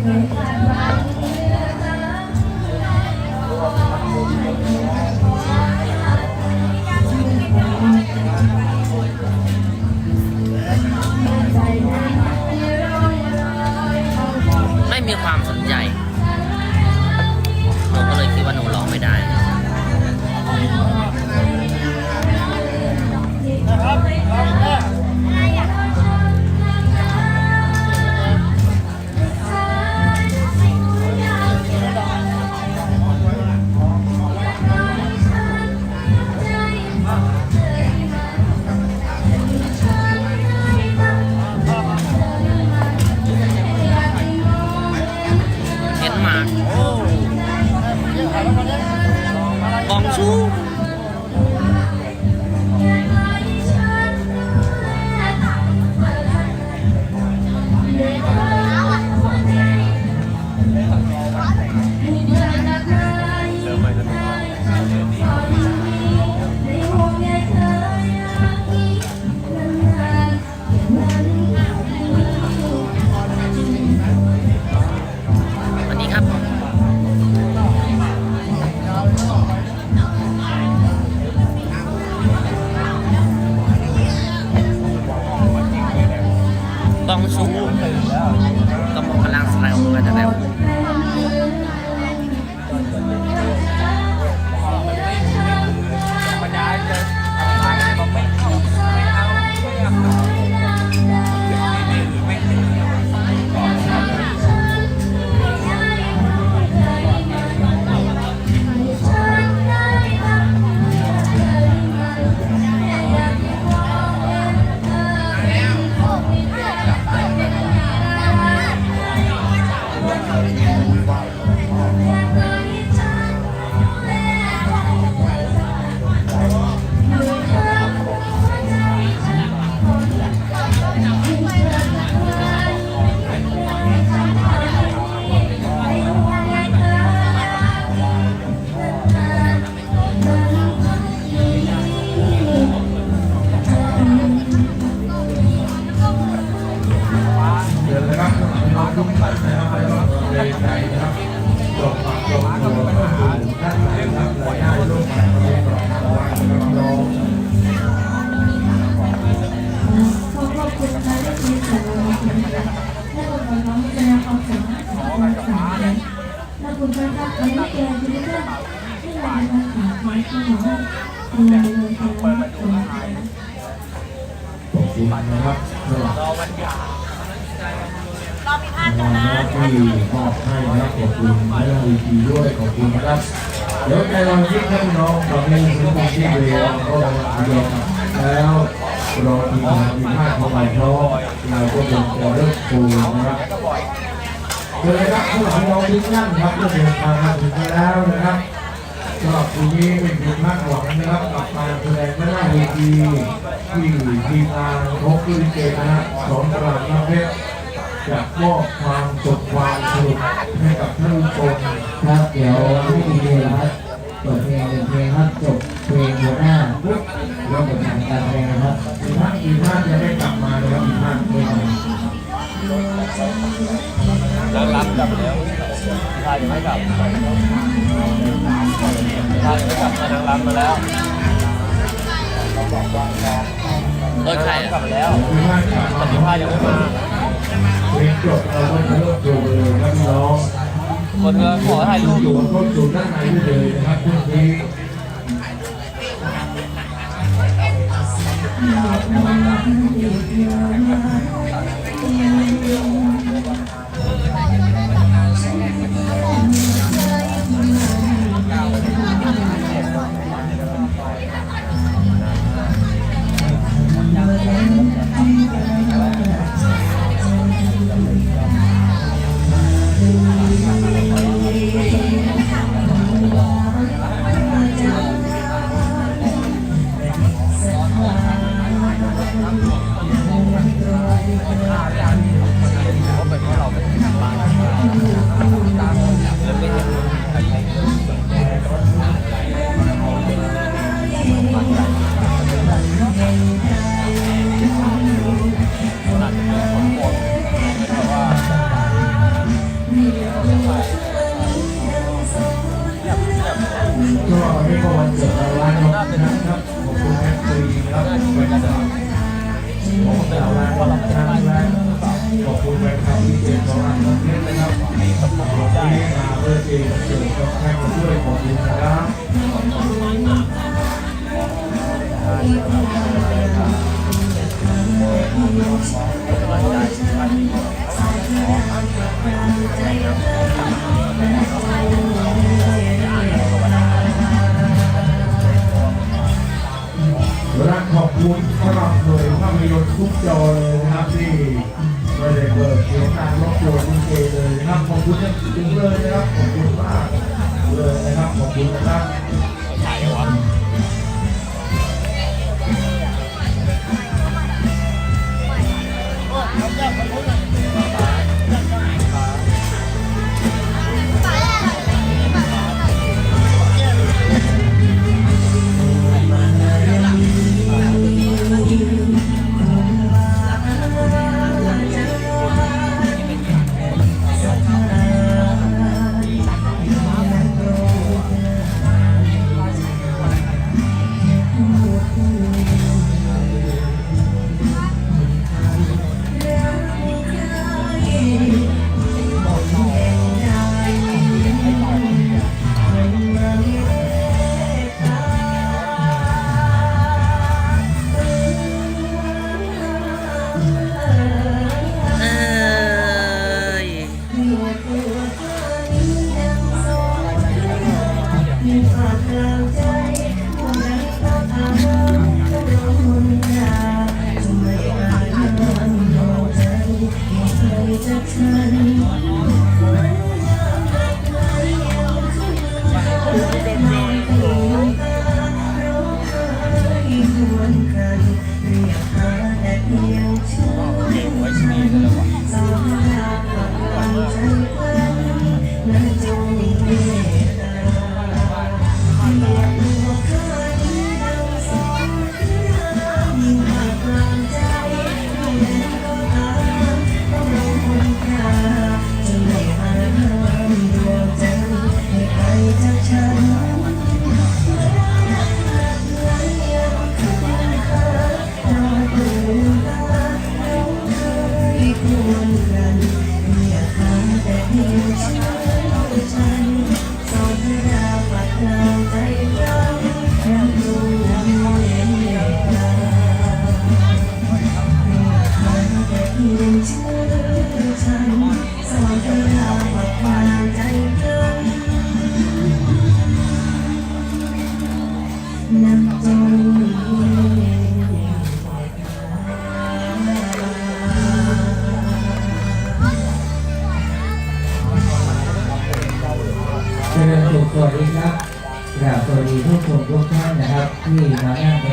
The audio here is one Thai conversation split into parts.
ไม่มีความสนใจ กโอ้บองชู ขอบคุณนะครับเดี๋ยวในวันที่ท่านน้องตอนนี้ถึงที่เรียนก็เรียนแล้วรอทีมงานทีมภาคของเราเพราะเราก็เป็นจะเริ่มปูนะครับเชิญเลยครับผู้ชมน้องทุกท่านครับก็เดินทางมาถึงแล้วนะครับสำหรับปีนี้เป็นปีมากหวังนะครับกับการแสดงหน้าเวทีที่ทีมงานพบลิเกนะครับสองตลาดน้ำเพชรจะมอบความสุขความสนุกให้กับท่านผู้ชม ครับ เดี๋ยวไม่มีเลาครับเปิดเพลงหนึ่งเพลงครับจบเพลงหัวหน้าปุ๊บเริ่มเป็นทางการแสดงนะครับอีกท่านอีกท่านจะได้กลับมานะครับอีกท่านไม่มาแล้วรับกลับแล้วพายังไม่กลับพายังไม่กลับมานางรำมาแล้วโดยใครกลับมาแล้วอีกท่านกลับแต่มาพิพายังไม่มาเพลงจบเราก็จะเริ่มโชว์เลยครับพี่น้อง คนก็ขอถ่ายรูปอยู่ยู่ก็อยู่ด้านในได้เลยนะครับพรุ่งนี้ข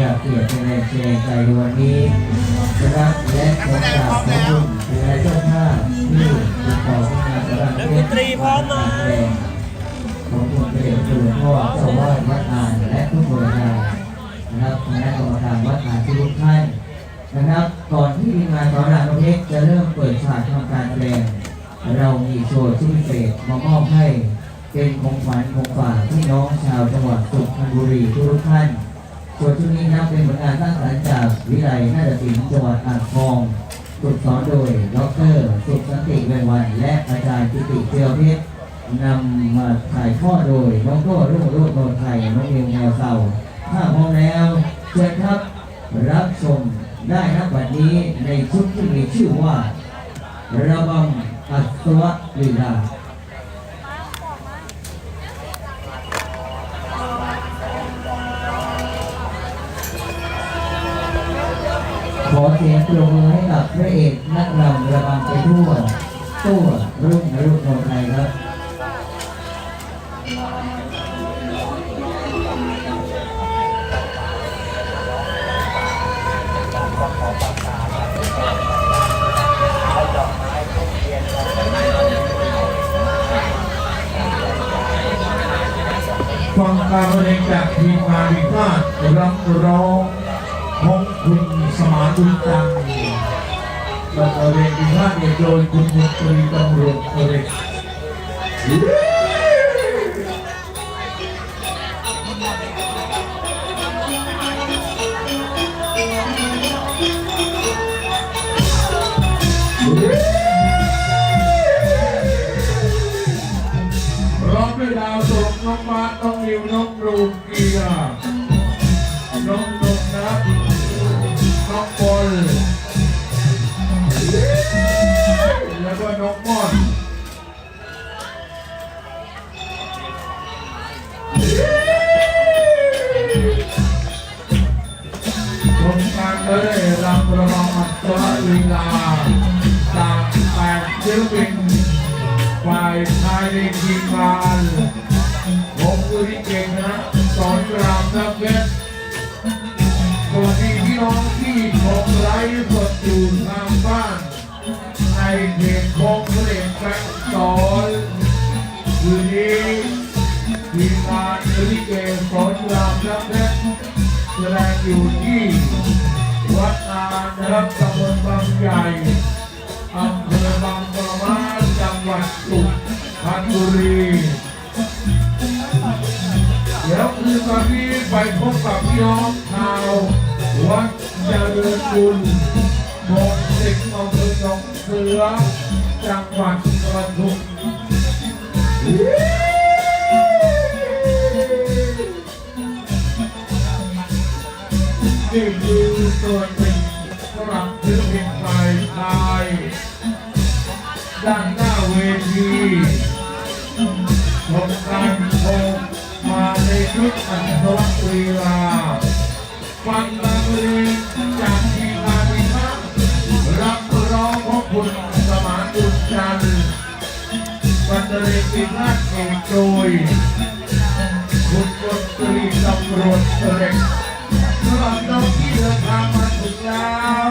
าเกียรติในเจริใจในวันนี้นะครับและขอกราบขอบคุณหลายเจ้าภาพที่ติดต่อมาสำหรับเรื่องดนตรีพร้อมไหมของคุณเปรตคือพ่อเจ้าวาดวัดอ่านและทุกบริการนะครับคณะกรรมการวัดอ่านทุกท่านนะครับก่อนที่ทีมงานสอนรามน้ำเพชรจะเริ่มเปิดฉากทำการแสดงเรามีโชว์ชุดพิเศษมามอบให้เป็นของขวัญของฝากพี่น้องชาวจังหวัดสุพรรณบุรีทุกท่าน ส่วนชุดนี้นับเป็นผลงานสร้างสรรค์จากวิไลนาฏศิลป์จังหวัดอ่างทองฝึกสอนโดยดรสุขสันติเวงวัน และอาจารย์กิติเจียวเพชรนำมาถ่ายทอดโดยน้องโก้รุ่งโรจน์โนนไทยน้องเมียแนวเก่าถ้าพร้อมแล้วเชิญครับรับชมได้นับวันนี้ในชุดที่มีชื่อว่า ระบำอัศวลีลา อเสียงปรบมือให้กับพระเอกนักรำระบำไปทั่วตัวรุ่งรุ่งโนไทยครับฟังการแสดงจากทีมงานวิพาทรับร้อง คุณสมานบุญจันทร์และการแสดงวิพาเนี่ยโดยคุณมนตรีตำรวจเอกรน้องมาน้องนิวน้องรูมเกียร์ อยู่ที่วัดนานะครับตำบลบางใหญ่อำเภอบางปะมาจังหวัดสุพรรณบุรีเดี๋ยวคืนวันนี้ไปพบกับพี่น้องชาววัดเจริญบุญหมู่สิบอำเภอหนองเสือจังหวัดปทุม นี่คือส่วนหนึ่งสำหรับศิลปินฝ่ายชายด้านหน้าเวทีชมการโชว์มาในชุดอันตรวีลาฟังบางเพลงจากทีมงานวิพักรับร้องของคุณสมานบุญจันทร์บรรเลงเป็นนักเอกโดยคุณดตรีตำรวจเสด็ จสำหรับน้องที่เดินทางมาถึงแล้ว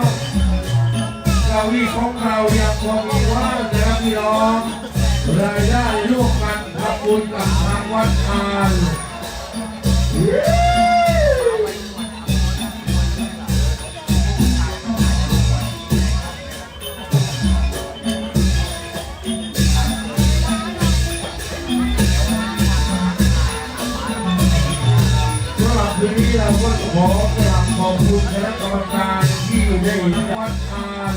เก้าอี้ของเรายังคงมีว่างนะครับพี่น้องรายได้ร่วมกันทำบุญกับทางวัดทานสำหรับคืนนี้เราก็ขอ ขอบคุณคณะกรรมการที่ได้วัดทาน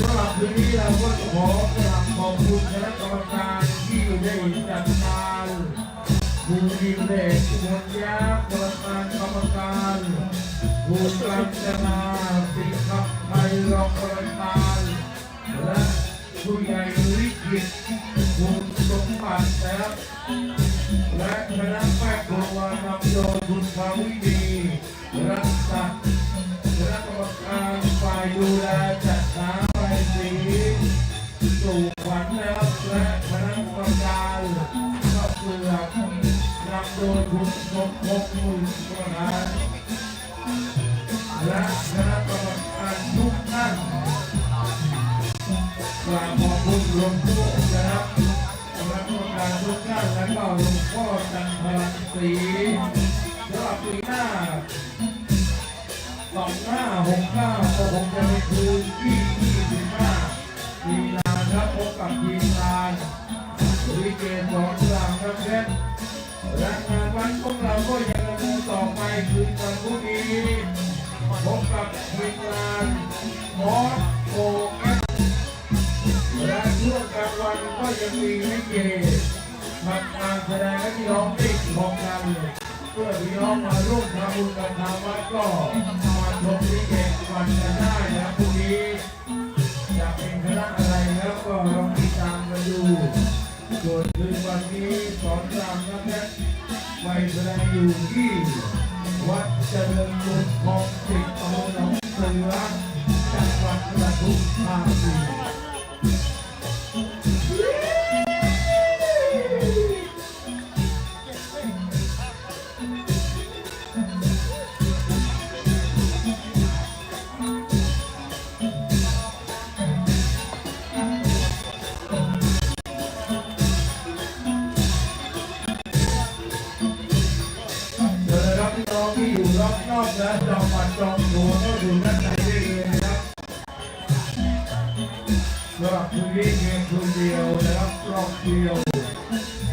สำหรับคืนนี้เราก็ขอกราบขอบคุณคณะกรรมการที่ได้จัดงานบูดินเดชมวลยัก บูกัญจนาสิงห์ไทยรองประธานและผู้ใหญ่ลิขิตบุญสมบัตินะครับและคณะแม่ครัวนำโดยคุณภาวิดีรักษาคณะกรรมการฝ่ายดูแลจัดหาใบสีสู่ขวัญนะครับและคณะกรรมการก็เสือกนำโดยคุณสมภพมุลประธาน และคณะกรรมการทุกท่านกราบขอบคุณหลวงพ่อนะครับคณะกรรมการทุกท่านและก็หลวงพ่อจันทร์พลังศรีสำหรับปีหน้าสองห้าหกเก้าก็คงจะในคืนที่ยี่สิบห้ามีนาครับพบกับทีมงานวิเกตสองสามครับเพชรและงานวันของเราก็ยังดำเนินต่อไปคืนวันพรุ่งนี้ พบกับทีมงานมอสโอเอสและช่วงกลางวันก็ยังมีวิเกตมาการแสดงให้พี่น้องได้ชมกันเพื่อพี่น้องมาร่วมทำบุญกันทางวัดก็มาชมวิเกตวันกันได้นะพรุ่งนี้จะเป็นคณะอะไรแล้วก็ลองติดตามกันดูส่วนคืนวันนี้สอนรามนะเพชรไปแสดงอยู่ที่ วัดเจริญกรุงคลองสิบตำบลหนองเสือจังหวัดปทุมธานี สำหรับคืนนี้เพียงคืน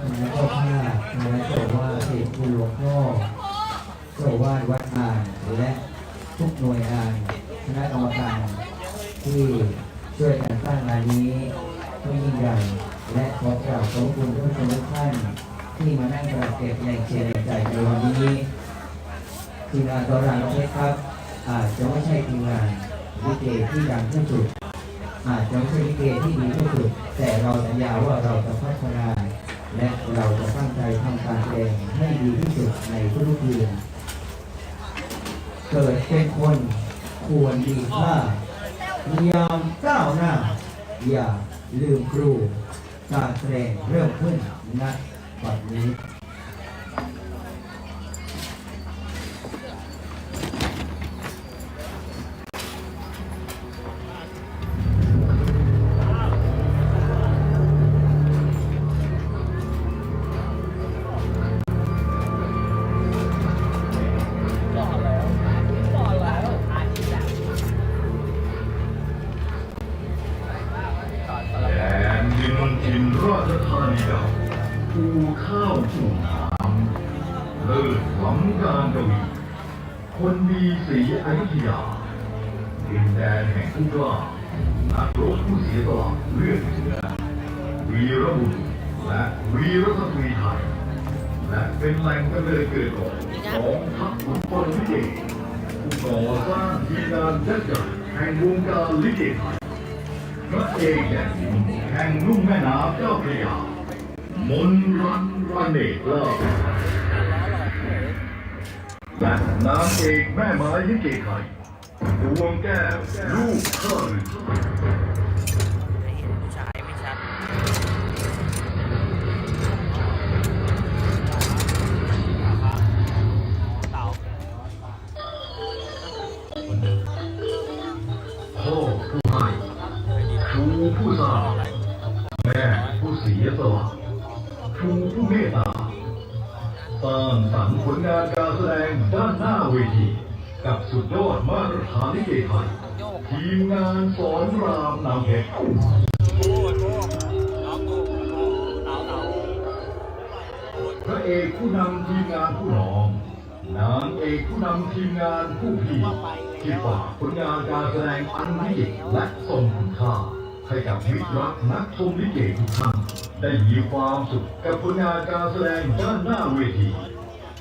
นะครับคณะเจ้าภาพคณะเจ้าว่าเอกคุณหลวงพ่อเจ้าวาดวัดอ่านและทุกหน่วยงานคณะกรรมการที่ช่วยกันสร้างงานนี้ให้ยิ่งใหญ่และขอกราบขอบคุณทุกคนทุกท่านที่มานั่งกระเก็บแรงเชียร์ใจในวันนี้ทีมงานตอนรางประเทศครับอาจจะไม่ใช่ทีมงานลิเกที่ดังที่สุดอาจจะไม่ใช่ลิเกที่ดีที่สุด แต่เราสัญญาว่าเราจะพัฒนา และเราจะตั้งใจ ทำการแสดงให้ดีที่สุดในทุกๆคืนเกิดเป็นคนควรดีค่ายามก้าวหน้า อย่าลืมครู การแสดงเริ่มขึ้นณบัดนี้านดาวภูข้าวจุ่มน้ำเลิศล้ำการกวีคนดีศรีอยุธยาดินแดนแห่งผู้กล้านักรบผู้เสียสละเลือดเนื้อวีรบุรุษและวีรสตรีไทยและเป็นแหล่งกำเนิดเกิดของทัพขุนพลลิเกผู้ก่อสร้างทีมงานยักษ์ใหญ่แห่งวงการลิเกไทยพระเอกแห่งแห่งลุ่มแม่น้ำเจ้าพระยา มนรันระเนกเล่าและนางเอกแม่ไม้ลิเกไทยดวงแก้วลูกข้าหรือ มิตรรักนักชมลิเกทุกท่านได้มีความสุขกับผลงานการแสดงด้านหน้าเวที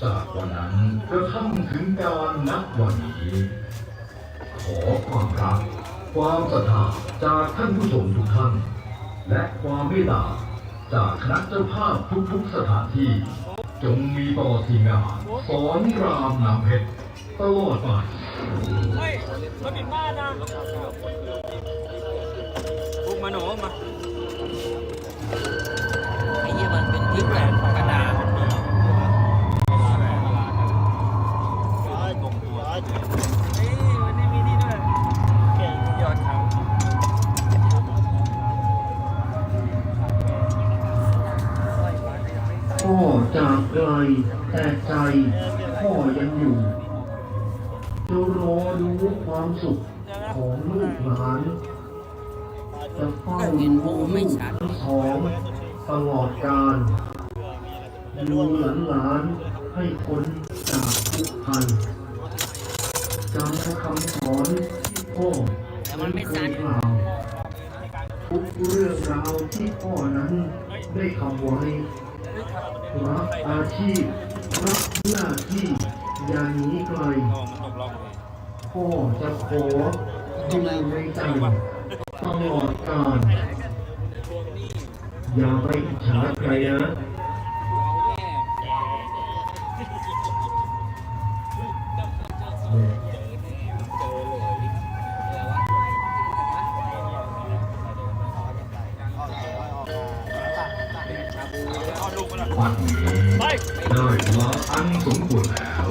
จากวันนั้นกระทั่งถึงการนับวันนี้ ขอความรัก ความศรัทธาจากท่านผู้ชมทุกท่าน และความเมตตาจากคณะเจ้าภาพทุกๆสถานที่ จงมีต่อทีงานสอนรามนำเพชรตลอดไปเฮ้ยรถติดบ้านนะ มาหนูมาไอ้เหี้ยมันเป็นที่แหวนกระดาษเฮ้ยวันนี้มีนี่ด้วยเก่งยอดเขาพ่อจากไกลแต่ใจพ่อยังอยู่จะรอดูความสุขของลูกหลานจะ เฝ้าดูลูกทั้งสองตลอดกาลดูหลานๆให้พ้นจากทุกพันจำคำสอนที่พ่อมันไม่เคยกล่าวทุกเรื่องราวที่พ่อนั้นได้ทำไว้รักอาชีพรักหน้าที่อย่าหนีไกลพ่อจะขออยู่ในใจ ตลอดกาลอย่าไปอิจฉาใครนะวันนี้ได้เวลาอันสมควรแล้ว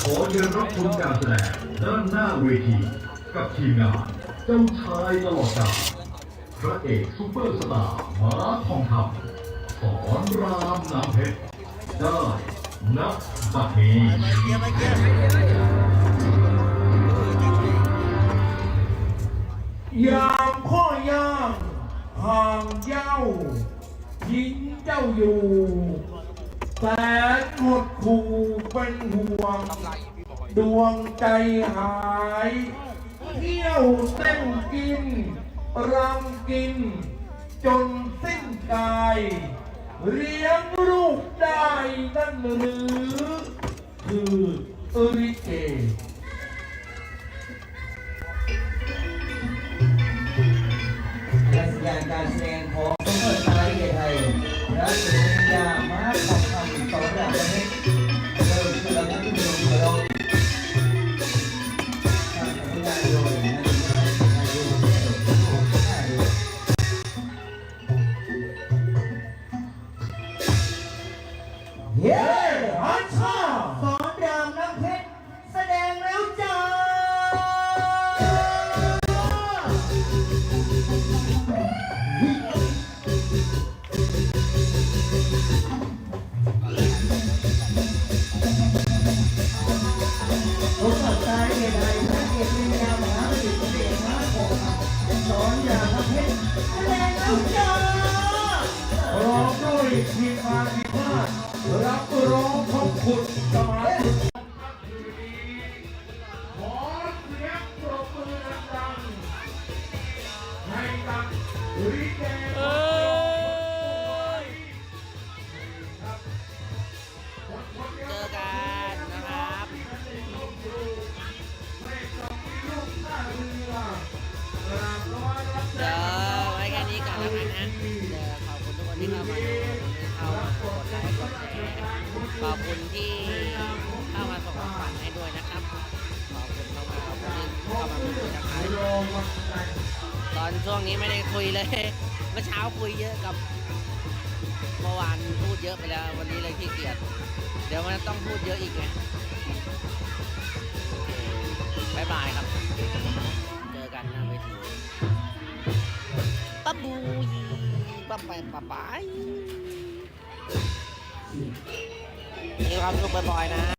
ขอเชิญรับชมการแสดงด้านหน้าเวที กับทีมงานเจ้า ชายตลอดาพระเอกซุปเปอร์สตาร์หมาทองคำสอนรามน้ำเพชรได้นับบัดนี้ยามข้อย่าง ห่างเย้าทิ้งเจ้าอยู่ แสนหดหู่เป็นห่วง ดวงใจหาย เที่ยวเต้นกินรำกิน จนสิ้นกาย เลี้ยงลูกได้นั่นหรือคืออริเกและสัญญาการแสดงของดรสายเกียรติไทยและสุริยามาทองคำสองดาวประเทศ อัน ตอนช่วงนี้ไม่ได้คุยเลยเมื่อเช้าคุยเยอะกับเมื่อวานพูดเยอะไปแล้ว วันนี้เลยขี้เกียจเดี๋ยวมันต้องพูดเยอะอีกไงโอเคบายบายครับ เจอกันหน้าเวทีปั๊บบูยีปั๊บไปปั๊บไปมีความสุขบ่อยๆนะ